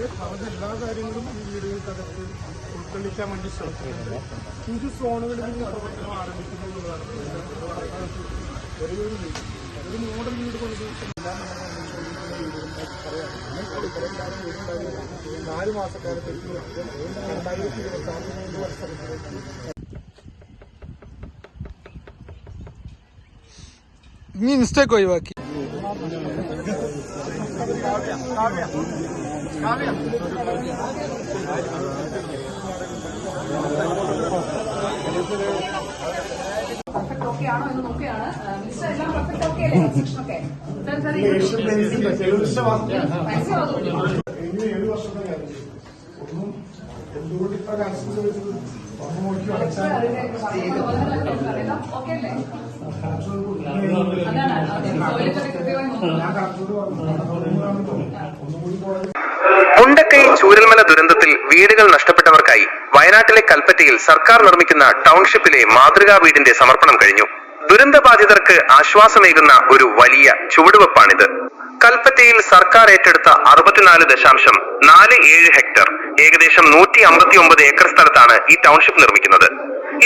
എല്ലാ കാര്യങ്ങളും ഈ വീടുകൾക്കകത്ത് ഉൾക്കൊള്ളിക്കാൻ വേണ്ടി ശ്രമിക്കുന്നുണ്ട്. അഞ്ച് സോണുകളിൽ നിന്ന് പ്രവർത്തനം ആരംഭിക്കുന്നു എന്നുള്ളതാണ് വീട് ഒരു മോഡൽ വീട് കൊണ്ട് എല്ലാം നാല് മാസക്കാലത്തേക്ക് രണ്ടായിരത്തി ഇരുപത്തി ആറ് മൂന്ന് വർഷം ഇനി ഇൻസ്റ്റൊക്കെ ഒഴിവാക്കി പെർഫെക്റ്റ് ഓക്കെ ആണോ എന്ന് നോക്കിയാണ് മിസ്റ്റർ എല്ലാം പെർഫെക്റ്റ് ഓക്കെ അല്ലേ? കഴിഞ്ഞ ഏഴ് വർഷത്തെ കാര്യം ഒന്നും എന്തുകൊണ്ട് ഇത്ര ഓക്കെ കൃത്യമായി നോക്കുക ഞാൻ കണക്കൂട് പറഞ്ഞു ഒന്നും കൂടി ചൂരൽമല ദുരന്തത്തിൽ വീടുകൾ നഷ്ടപ്പെട്ടവർക്കായി വയനാട്ടിലെ കൽപ്പറ്റയിൽ സർക്കാർ നിർമ്മിക്കുന്ന ടൗൺഷിപ്പിലെ മാതൃകാ വീടിന്റെ സമർപ്പണം കഴിഞ്ഞു. ദുരന്തബാധിതർക്ക് ആശ്വാസമേകുന്ന ഒരു വലിയ ചുവടുവെപ്പാണിത്. കൽപ്പറ്റയിൽ സർക്കാർ ഏറ്റെടുത്ത അറുപത്തിനാല് ദശാംശം നാല് ഏഴ് ഹെക്ടർ ഏകദേശം നൂറ്റി അമ്പത്തി ഒമ്പത് ഏക്കർ സ്ഥലത്താണ് ഈ ടൗൺഷിപ്പ് നിർമ്മിക്കുന്നത്.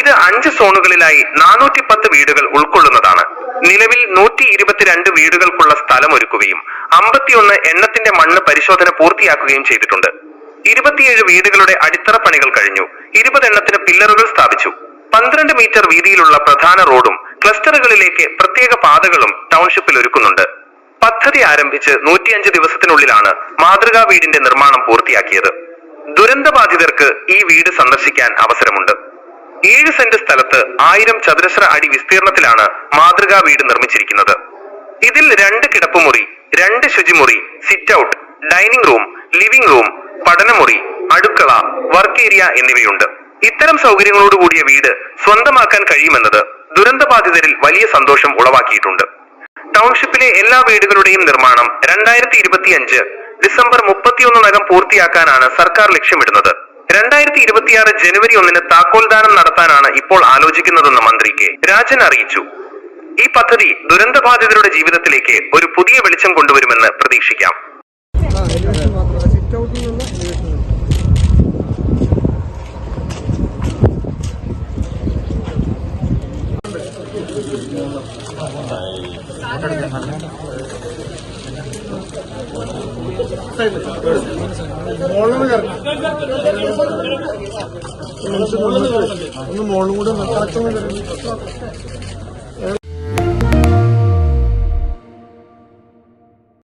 ഇത് അഞ്ച് സോണുകളിലായി നാനൂറ്റി പത്ത് വീടുകൾ ഉൾക്കൊള്ളുന്നതാണ്. നിലവിൽ നൂറ്റി ഇരുപത്തിരണ്ട് വീടുകൾക്കുള്ള സ്ഥലമൊരുക്കുകയും അമ്പത്തിയൊന്ന് എണ്ണത്തിന്റെ മണ്ണ് പരിശോധന പൂർത്തിയാക്കുകയും ചെയ്തിട്ടുണ്ട്. ഇരുപത്തിയേഴ് വീടുകളുടെ അടിത്തറ പണികൾ കഴിഞ്ഞു. ഇരുപതെണ്ണത്തിന് പില്ലറുകൾ സ്ഥാപിച്ചു. പന്ത്രണ്ട് മീറ്റർ വീതിയിലുള്ള പ്രധാന റോഡും ക്ലസ്റ്ററുകളിലേക്ക് പ്രത്യേക പാതകളും ടൗൺഷിപ്പിൽ ഒരുക്കുന്നുണ്ട്. പദ്ധതി ആരംഭിച്ച് നൂറ്റിയഞ്ച് ദിവസത്തിനുള്ളിലാണ് മാതൃകാ വീടിന്റെ നിർമ്മാണം പൂർത്തിയാക്കിയത്. ദുരന്തബാധിതർക്ക് ഈ വീട് സന്ദർശിക്കാൻ അവസരമുണ്ട്. ഏഴ് സെന്റ് സ്ഥലത്ത് ആയിരം ചതുരശ്ര അടി വിസ്തീർണത്തിലാണ് മാതൃകാ വീട് നിർമ്മിച്ചിരിക്കുന്നത്. ഇതിൽ രണ്ട് കിടപ്പുമുറി രണ്ട് ശുചിമുറി sit out dining room living room പഠനമുറി അടുക്കള വർക്ക് ഏരിയ എന്നിവയുണ്ട്. ഇത്തരം സൗകര്യങ്ങളോട് കൂടിയ വീട് സ്വന്തമാക്കാൻ കഴിയുമെന്നത് ദുരന്തബാധിതരിൽ വലിയ സന്തോഷം ഉളവാക്കിയിട്ടുണ്ട്. ടൗൺഷിപ്പിലെ എല്ലാ വീടുകളുടെയും നിർമ്മാണം രണ്ടായിരത്തി ഇരുപത്തി അഞ്ച് ഡിസംബർ മുപ്പത്തിയൊന്നിനകം പൂർത്തിയാക്കാനാണ് സർക്കാർ ലക്ഷ്യമിടുന്നത്. രണ്ടായിരത്തി ഇരുപത്തിയാറ് ജനുവരി ഒന്നിന് താക്കോൽദാനം നടത്താനാണ് ഇപ്പോൾ ആലോചിക്കുന്നതെന്ന് മന്ത്രി കെ. രാജൻ അറിയിച്ചു. ഈ പദ്ധതി ദുരന്തബാധിതരുടെ ജീവിതത്തിലേക്ക് ഒരു പുതിയ വെളിച്ചം കൊണ്ടുവരുമെന്ന് പ്രതീക്ഷിക്കാം സിറ്റ് ഔട്ടിൽ നിന്ന് മോളിൽ ഒന്ന് മോളിലും കൂടെ കറക്റ്റ്